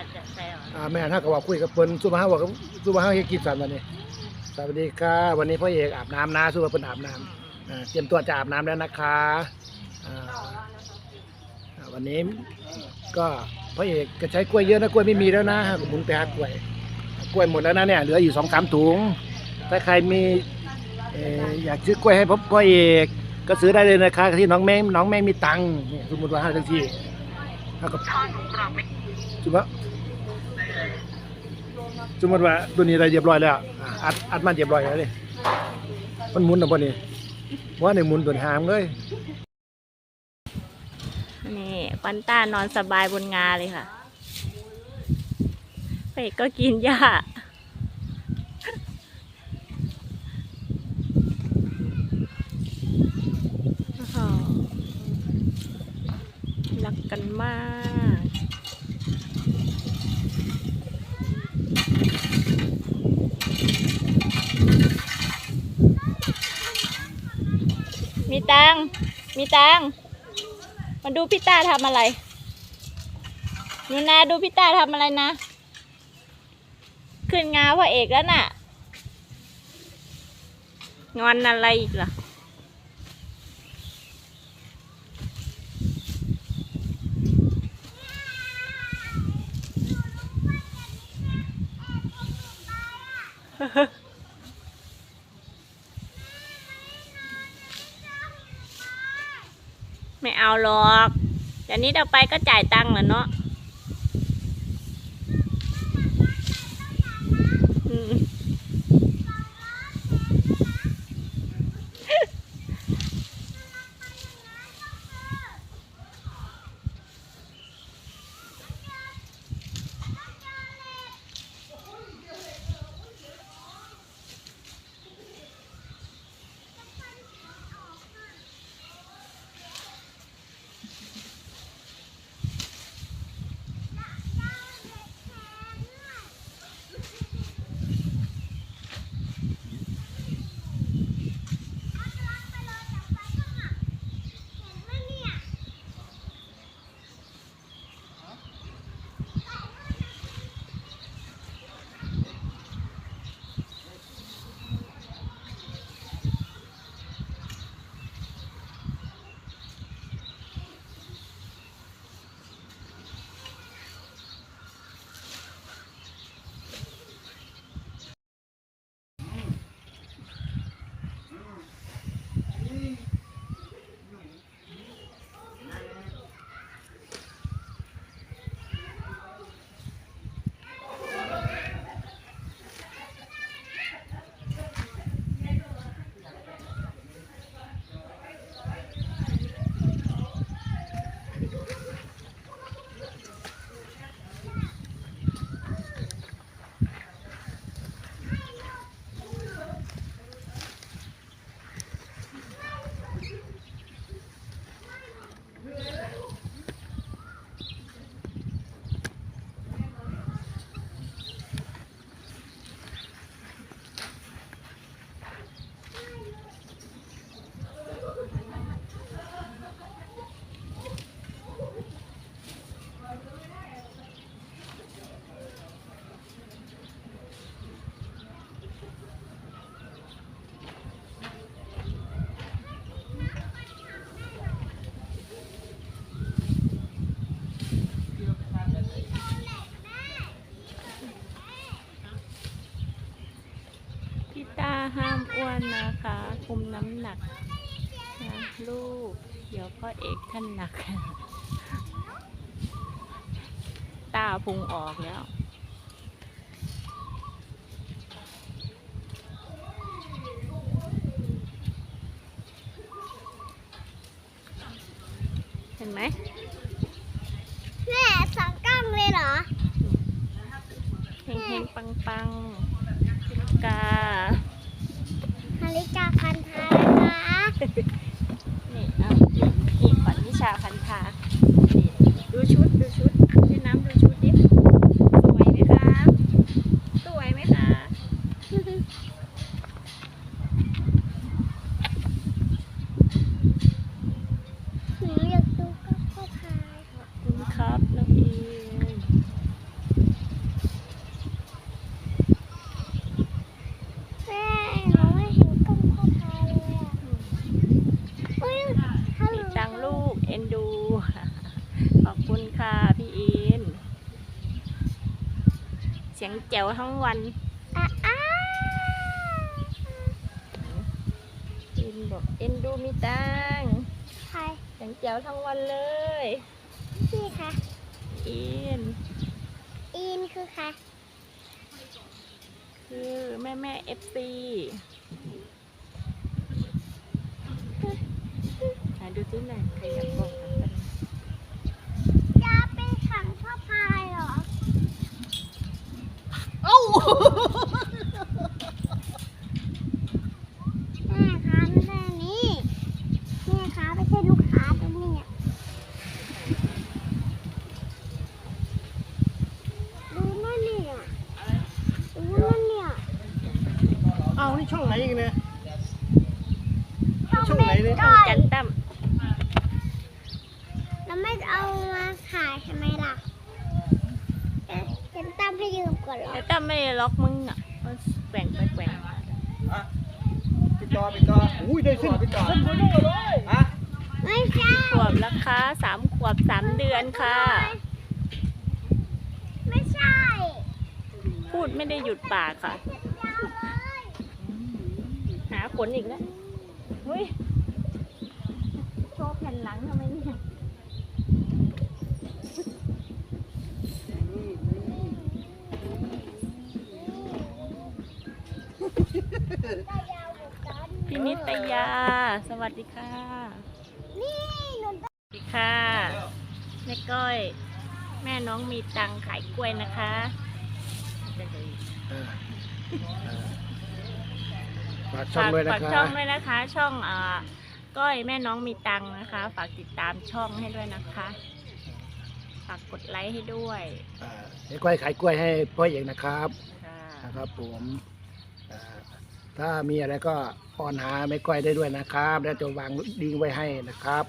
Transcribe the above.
จะจะใส่เหรออ่าแม่ถ้าก็ว่าคุยกับเพิ่นสุภาพว่าสุภาพเฮ็ดกินสันวันนี้สวัสดีค่ะวันนี้พ่อเอกอาบน้ำนะสุภาพเพิ่นอาบน้ำอ่าเตรียมตัวจะอาบน้ำแล้วนะคะอ่าอ่าวันนี้ก็พ่อเอกก็ใช้กล้วยเยอะนะกล้วยไม่มีแล้วนะหมุนไปหากล้วย กล้วยหมดแล้วนะเนี่ยเหลืออยู่สองสามถุง ถ้าใครมีเอ่ออยากซื้อกล้วยให้พ่อเอกก็ซื้อได้เลยนะคะที่น้องแม่น้องแม่มีตังค์เนี่ยสมมติว่าห้าทังที่เท่ากับสม มติว่าสมมติว่าตัวนี้อะไรเรียบร้อยแล้วอะอัดอัดมันเรียบร้อยแล้วเลยมันหมุนหรือเปล่านี่ว่าในหมุนตัวหางเลยนี่ปันต้านอนสบายบนงาเลยค่ะพระเอกก็กินหญ้ารักกันมาก มีตัง มีตัง มาดูพี่ตาทำอะไรหนูนาดูพี่ตาทำอะไรนะ ขึ้นงาพ่อเอกแล้วน่ะ งอนอะไรอีกล่ะ ไม่เอาหรอกเดี๋ยวนี้เราไปก็จ่ายตังค์แล้วเนาะ อ้วนนะคะ คุมน้ำหนักนะลูก เดี๋ยวพ่อเอกท่านหนัก ตาพุงออกแล้วเห็นไหมแม่สองกล้องเลยเหรอเฮงเฮงปังปังกา นาฬิกาพันธานะคะ นี่เอานี่ขวันวิชาพันธานี่ดูชุด ดูชุดพี่น้ำดูชุดดิ สวยไหมคะ สวยไหมคะ หนูอยากดูก็ก็พาย ขอบคุณครับน้องอีน ขอบคุณค่ะพี่อิน เสียงแจ๋วทั้งวันอะอะอินบอกเอ็นดูมีตังค์ใครเสียงแจ๋วทั้งวันเลยพี่คะอินอินคือใครคือแม่แม่เอฟซีไหนดูที่ไหนใครอยากบอกกันบ้าง จะไปขังพ่อพายเหรอ เอ้า แม่ค้าไม่ใช่นี่แม่ค้าไม่ใช่ลูกค้าตรงนี้ดูนั่นเนี่ยดูนั่นเนี่ย เอา นี่ช่องไหนอีกเนี่ยช่องช่องไหนเนี่ยก้อยจันตั้มแล้วไม่เอามาขายทำไมล่ะเอ๊ะฉันตั้มให้ยืมก่อนเหรอแต่ตั้มไม่ได้ล็อกมึงอะมันแกว่งไปแกว่งมาปิดจอปิดจออุ้ยได้เส้นปิดจอเส้นตัวยุ่งเลยฮะไม่ใช่ขวบราคาสามขวบสามเดือนค่ะ ไม่ใช่ พูดไม่ได้หยุดปากค่ะหาข นอีกแล้วเฮ้ยโชว์แผ่นหลังทำไมเนี่ยพี่นิตยา สวัสดีค่ะ นี่หนูสวัสดีค่ะแม่ก้อย แม่น้องมีตังค์ขายกล้วยนะคะอ่าอ่า ฝากช่องด้วยนะฝากคช่รัอบงด้วยนะคะ ช่องอ่าก้อยแม่น้องมีตังค์นะคะ ฝากติดตามช่องให้ด้วยนะคะ ฝากกดไลค์ให้ด้วยอ่าเดี๋ยวก้อยขายกล้วยให้พ่อเอกนะครับค่ะนะครับผมอ่าถ้ามีอะไรก็ป้อนหาไม่ก้อยได้ด้วยนะครับ แล้วจะวางลิงก์ไว้ให้นะครับ